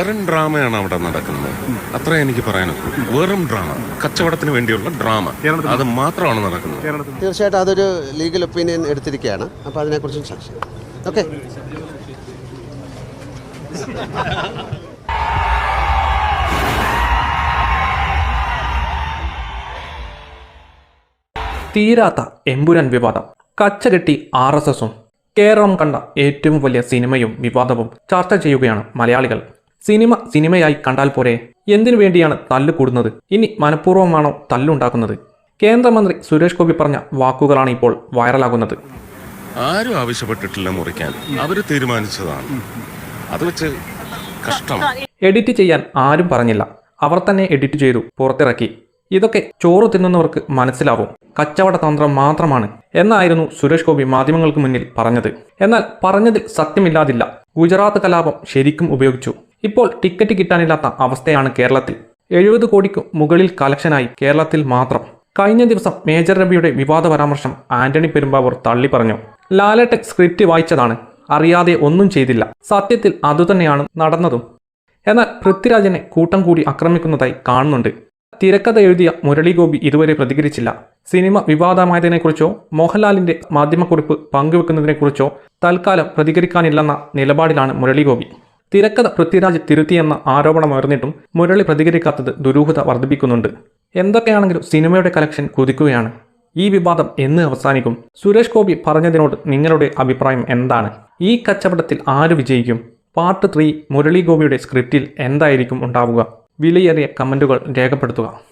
വെറും ഡ്രാമയാണ് അവിടെ നടക്കുന്നത്. അത്ര എനിക്ക് പറയാനൊക്കെ വെറും ഡ്രാമ. കച്ചവടത്തിന് വേണ്ടിയുള്ള ഡ്രാമ. അത് മാത്രമാണ് നടക്കുന്നത്. തീർച്ചയായിട്ടും അതൊരു ലീഗൽ ഒപ്പീനിയൻ എടുത്തിരിക്കുകയാണ്. അപ്പോൾ അതിനെക്കുറിച്ചും ചെയ്യാം. ഓക്കെ. തീരാത്ത എമ്പുരാൻ വിവാദം. കച്ചകെട്ടി ആർ എസ് എസും കേരളം കണ്ട ഏറ്റവും വലിയ സിനിമയും വിവാദവും ചർച്ച ചെയ്യുകയാണ് മലയാളികൾ. സിനിമ സിനിമയായി കണ്ടാൽ പോരെ. എന്തിനു വേണ്ടിയാണ് തല്ല് കൂടുന്നത്? ഇനി മനഃപൂർവമാണോ തല്ലുണ്ടാക്കുന്നത്? കേന്ദ്രമന്ത്രി സുരേഷ് ഗോപി പറഞ്ഞ വാക്കുകളാണ് ഇപ്പോൾ വൈറലാകുന്നത്. ആരും ആവശ്യപ്പെട്ടിട്ടില്ല മുറിക്കാൻ. അവർ തീരുമാനിച്ചതാണ്. അത് വെച്ച് കഷ്ടം. എഡിറ്റ് ചെയ്യാൻ ആരും പറഞ്ഞില്ല. അവർ തന്നെ എഡിറ്റ് ചെയ്തു പുറത്തിറക്കി. ഇതൊക്കെ ചോറ് തിന്നുന്നവർക്ക് മനസ്സിലാവും. കച്ചവട തന്ത്രം മാത്രമാണ് എന്നായിരുന്നു സുരേഷ് ഗോപി മാധ്യമങ്ങൾക്ക് മുന്നിൽ പറഞ്ഞത്. എന്നാൽ പറഞ്ഞതിൽ സത്യമില്ലാതില്ല. ഗുജറാത്ത് കലാപം ശരിക്കും ഉപയോഗിച്ചു. ഇപ്പോൾ ടിക്കറ്റ് കിട്ടാനില്ലാത്ത അവസ്ഥയാണ് കേരളത്തിൽ. എഴുപത് കോടിക്ക് മുകളിൽ കളക്ഷനായി കേരളത്തിൽ മാത്രം. കഴിഞ്ഞ ദിവസം മേജർ രവിയുടെ വിവാദ പരാമർശം ആന്റണി പെരുമ്പാവൂർ തള്ളി പറഞ്ഞു. ലാലട്ട് സ്ക്രിപ്റ്റ് വായിച്ചതാണ്. അറിയാതെ ഒന്നും ചെയ്തില്ല. സത്യത്തിൽ അതുതന്നെയാണ് നടന്നതും. എന്നാൽ പൃഥ്വിരാജിനെ കൂട്ടം കൂടി ആക്രമിക്കുന്നതായി കാണുന്നുണ്ട്. തിരക്കഥ എഴുതിയ മുരളിഗോപി ഇതുവരെ പ്രതികരിച്ചില്ല. സിനിമ വിവാദമായതിനെക്കുറിച്ചോ മോഹൻലാലിന്റെ മാധ്യമക്കുറിപ്പ് പങ്കുവെക്കുന്നതിനെക്കുറിച്ചോ തൽക്കാലം പ്രതികരിക്കാനില്ലെന്ന നിലപാടിലാണ് മുരളി ഗോപി. തിരക്കഥ പൃഥ്വിരാജ് തിരുത്തിയെന്ന ആരോപണമുയർന്നിട്ടും മുരളി പ്രതികരിക്കാത്തത് ദുരൂഹത വർദ്ധിപ്പിക്കുന്നുണ്ട്. എന്തൊക്കെയാണെങ്കിലും സിനിമയുടെ കളക്ഷൻ കുതിക്കുകയാണ്. ഈ വിവാദം എന്ന് അവസാനിക്കും. സുരേഷ് ഗോപി പറഞ്ഞതിനോട് നിങ്ങളുടെ അഭിപ്രായം എന്താണ്? ഈ കച്ചവടത്തിൽ ആര് വിജയിക്കും? പാർട്ട് ത്രീ മുരളി ഗോപിയുടെ സ്ക്രിപ്റ്റിൽ എന്തായിരിക്കും ഉണ്ടാവുക? വിലയേറിയ കമന്റുകൾ രേഖപ്പെടുത്തുക.